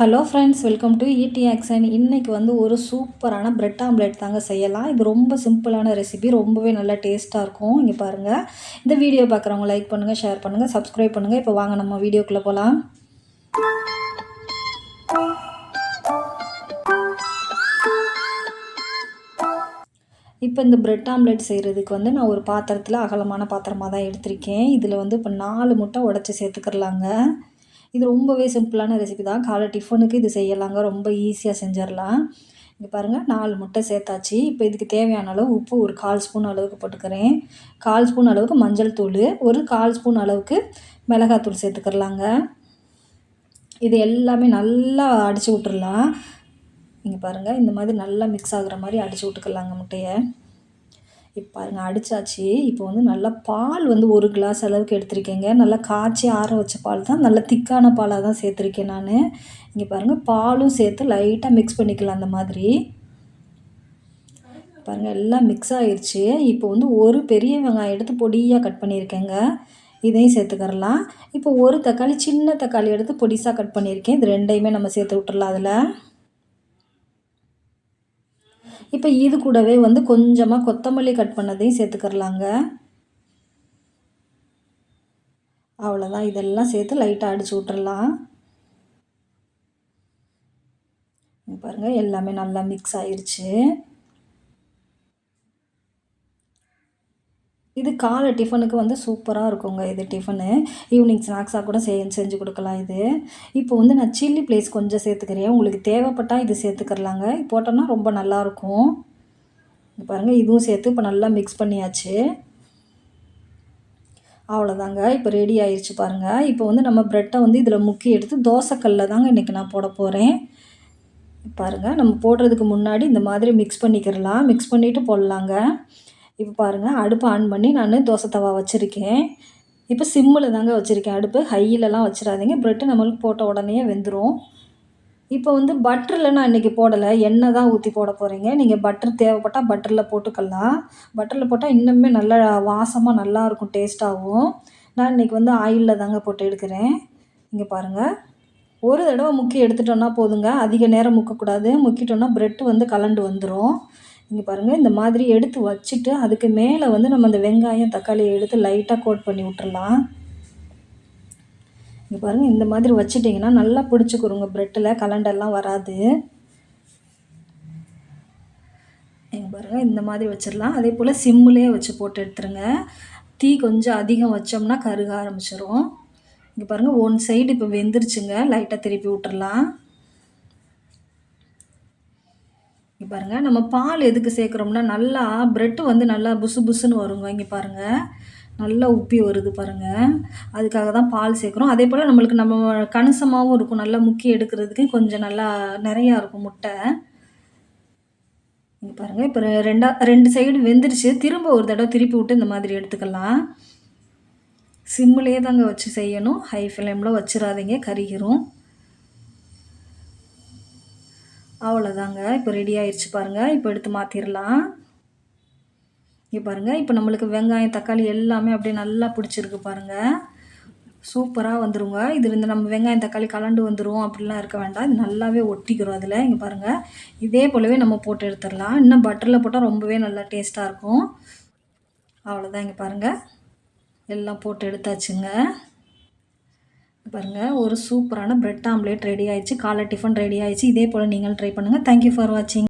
Hello friends welcome to இடி action இன்றைக்கி வந்து ஒரு சூப்பரான பிரெட் ஆம்லேட் தாங்க செய்யலாம். இது ரொம்ப சிம்பிளான ரெசிபி ரொம்பவே நல்லா டேஸ்ட்டாக இருக்கும். இங்கே பாருங்கள் இந்த வீடியோ பார்க்குறவங்க லைக் பண்ணுங்கள் ஷேர் பண்ணுங்கள் சப்ஸ்கிரைப் பண்ணுங்கள் இப்போ வாங்க நம்ம வீடியோக்குள்ளே போகலாம் இப்போ இந்த பிரெட் ஆம்லேட் செய்கிறதுக்கு வந்து நான் ஒரு பாத்திரத்தில் அகலமான பாத்திரமாக தான் எடுத்திருக்கேன். இதில் வந்து இப்போ நாலு முட்டை உடச்சி சேர்த்துக்கிறலாங்க. இது ரொம்பவே சிம்பிளான ரெசிபி தான். காலை டிஃபனுக்கு இது செய்யலாங்க. ரொம்ப ஈஸியாக செஞ்சிடலாம். இங்கே பாருங்கள் நாலு முட்டை சேர்த்தாச்சு. இப்போ இதுக்கு தேவையான அளவு உப்பு ஒரு கால் ஸ்பூன் அளவுக்கு போட்டுக்கிறேன். கால் ஸ்பூன் அளவுக்கு மஞ்சள் தூள் ஒரு கால் ஸ்பூன் அளவுக்கு மிளகாத்தூள் சேர்த்துக்கிறலாங்க. இது எல்லாமே நல்லா அடித்து விட்டுறலாம். இங்கே பாருங்கள் இந்த மாதிரி நல்லா மிக்ஸ் ஆகுற மாதிரி அடித்து விட்டுக்கலாங்க முட்டையை. இப்போ பாருங்கள் அடித்தாச்சு இப்போ வந்து நல்லா பால் வந்து ஒரு கிளாஸ் அளவுக்கு எடுத்திருக்கேங்க. நல்லா காய்ச்சி ஆற வச்ச பால் தான். நல்லா திக்கான பாலாக தான் சேர்த்துருக்கேன் நான். இங்கே பாருங்கள் பாலும் சேர்த்து லைட்டாக மிக்ஸ் பண்ணிக்கலாம் அந்த மாதிரி. பாருங்கள் எல்லாம் மிக்ஸ் ஆகிடுச்சு இப்போ வந்து ஒரு பெரிய வெங்காயம் எடுத்து பொடியாக கட் பண்ணியிருக்கேங்க. இதையும் சேர்த்துக்கரலாம் இப்போ ஒரு தக்காளி சின்ன தக்காளி எடுத்து பொடிசாக கட் பண்ணியிருக்கேன். இது ரெண்டையுமே நம்ம சேர்த்து விட்டுறலாம் அதில். இப்போ இது கூடவே வந்து கொஞ்சமாக கொத்தமல்லி கட் பண்ணதையும் சேர்த்துக்கிறலாங்க. அவ்வளோதான் இதெல்லாம் சேர்த்து லைட்டாக அடித்து விட்டுறலாம். பாருங்கள் எல்லாமே நல்லா மிக்ஸ் ஆயிடுச்சு இது காலை டிஃபனுக்கு வந்து சூப்பராக இருக்குங்க இது டிஃபனு ஈவினிங் ஸ்நாக்ஸாக கூட செய் செஞ்சு கொடுக்கலாம் இது. இப்போ வந்து நான் சில்லி ப்ளேஸ் கொஞ்சம் சேர்த்துக்கிறேன். உங்களுக்கு தேவைப்பட்டால் இது சேர்த்துக்கிறலாங்க. போட்டோன்னா ரொம்ப நல்லாயிருக்கும் பாருங்கள் இதுவும் சேர்த்து இப்போ நல்லா மிக்ஸ் பண்ணியாச்சு. அவ்வளோதாங்க இப்போ ரெடி ஆயிடுச்சு பாருங்கள் இப்போ வந்து நம்ம ப்ரெட்டை வந்து இதில் முக்கி எடுத்து தோசைக்கல்லில் தாங்க இன்றைக்கி நான் போட போகிறேன் பாருங்கள் நம்ம போடுறதுக்கு முன்னாடி இந்த மாதிரி மிக்ஸ் பண்ணிக்கிறலாம். மிக்ஸ் பண்ணிவிட்டு போடலாங்க. இப்போ பாருங்கள் அடுப்பு ஆன் பண்ணி நான் தோசை தவா வச்சுருக்கேன். இப்போ சிம்மில் தாங்க வச்சுருக்கேன் அடுப்பு. ஹையிலலாம் வச்சிடாதீங்க. ப்ரெட்டு நம்மளுக்கு போட்ட உடனே வெந்துடும் இப்போ வந்து பட்டரில் நான் இன்றைக்கி போடலை. எண்ணெய் தான் ஊற்றி போட போகிறீங்க நீங்கள் பட்டர் தேவைப்பட்டால் பட்டரில் போட்டுக்கலாம். பட்டரில் போட்டால் இன்னுமே நல்லா வாசமாக நல்லாயிருக்கும் டேஸ்ட்டாகவும் நான் இன்றைக்கி வந்து ஆயிலில் தாங்க போட்டு எடுக்கிறேன். இங்கே பாருங்கள் ஒரு தடவை முக்கி எடுத்துட்டோன்னா போதுங்க. அதிக நேரம் முக்கக்கூடாது. முக்கிட்டோன்னா ப்ரெட்டு வந்து கலண்டு வந்துடும் இங்கே பாருங்கள் இந்த மாதிரி எடுத்து வச்சுட்டு அதுக்கு மேலே வந்து நம்ம இந்த வெங்காயம் தக்காளியை எடுத்து லைட்டாக கோட் பண்ணி விட்டுறலாம். இங்கே பாருங்கள் இந்த மாதிரி வச்சுட்டிங்கன்னா நல்லா பிடிச்சிக்கிறோங்க ப்ரெட்டில் கலண்டெல்லாம் வராது. இங்கே பாருங்கள் இந்த மாதிரி வச்சிடலாம் அதே போல் சிம்முலேயே வச்சு போட்டு எடுத்துருங்க. தீ கொஞ்சம் அதிகம் வச்சோம்னா கருக ஆரம்பிச்சிடும் இங்கே பாருங்கள் ஒன் சைடு இப்போ வெந்துருச்சுங்க. லைட்டாக திருப்பி விட்டுறலாம். இங்கே பாருங்கள் நம்ம பால் எதுக்கு சேர்க்குறோம்னா நல்லா ப்ரெட்டு வந்து நல்லா புசு புசுன்னு வருங்க. இங்கே பாருங்கள் நல்லா உப்பி வருது பாருங்கள் அதுக்காக தான் பால் சேர்க்குறோம். அதே போல் நம்மளுக்கு நம்ம கணிசமாகவும் இருக்கும். நல்லா முக்கி எடுக்கிறதுக்கு கொஞ்சம் நல்லா நிறையா இருக்கும் முட்டை. இங்கே பாருங்கள் இப்போ ரெண்டா ரெண்டு சைடு வெந்துருச்சு. திரும்ப ஒரு தடவை திருப்பி விட்டு இந்த மாதிரி எடுத்துக்கலாம். சிம்மிலே தாங்க வச்சு செய்யணும். ஹை ஃப்ளேமில் வச்சிடாதீங்க கறிகிறோம் அவ்வளோதாங்க. இப்போ ரெடி ஆயிடுச்சு பாருங்கள் இப்போ எடுத்து மாற்றிடலாம் இங்கே பாருங்கள் இப்போ நம்மளுக்கு வெங்காயம் தக்காளி எல்லாமே அப்படியே நல்லா பிடிச்சிருக்கு பாருங்கள் சூப்பராக வந்துருங்க. இது இந்த நம்ம வெங்காயம் தக்காளி கலண்டு வந்துடும் அப்படிலாம் இருக்க வேண்டாம். இது நல்லாவே ஒட்டிக்கிறோம் அதில். இங்கே பாருங்கள் இதே போலவே நம்ம போட்டு எடுத்துடலாம். இன்னும் பட்டரில் போட்டால் ரொம்பவே நல்லா டேஸ்ட்டாக இருக்கும். அவ்வளோதான் இங்கே பாருங்கள் எல்லாம் போட்டு எடுத்தாச்சுங்க. பாருங்கள் ஒரு சூப்பரான பிரெட் ஆம்லேட் ரெடி ஆயிடுச்சு. காலை டிஃபன் ரெடி ஆயிடுச்சு. இதே போல் நீங்கள் ட்ரை பண்ணுங்கள் தேங்க்யூ ஃபார் வாட்சிங்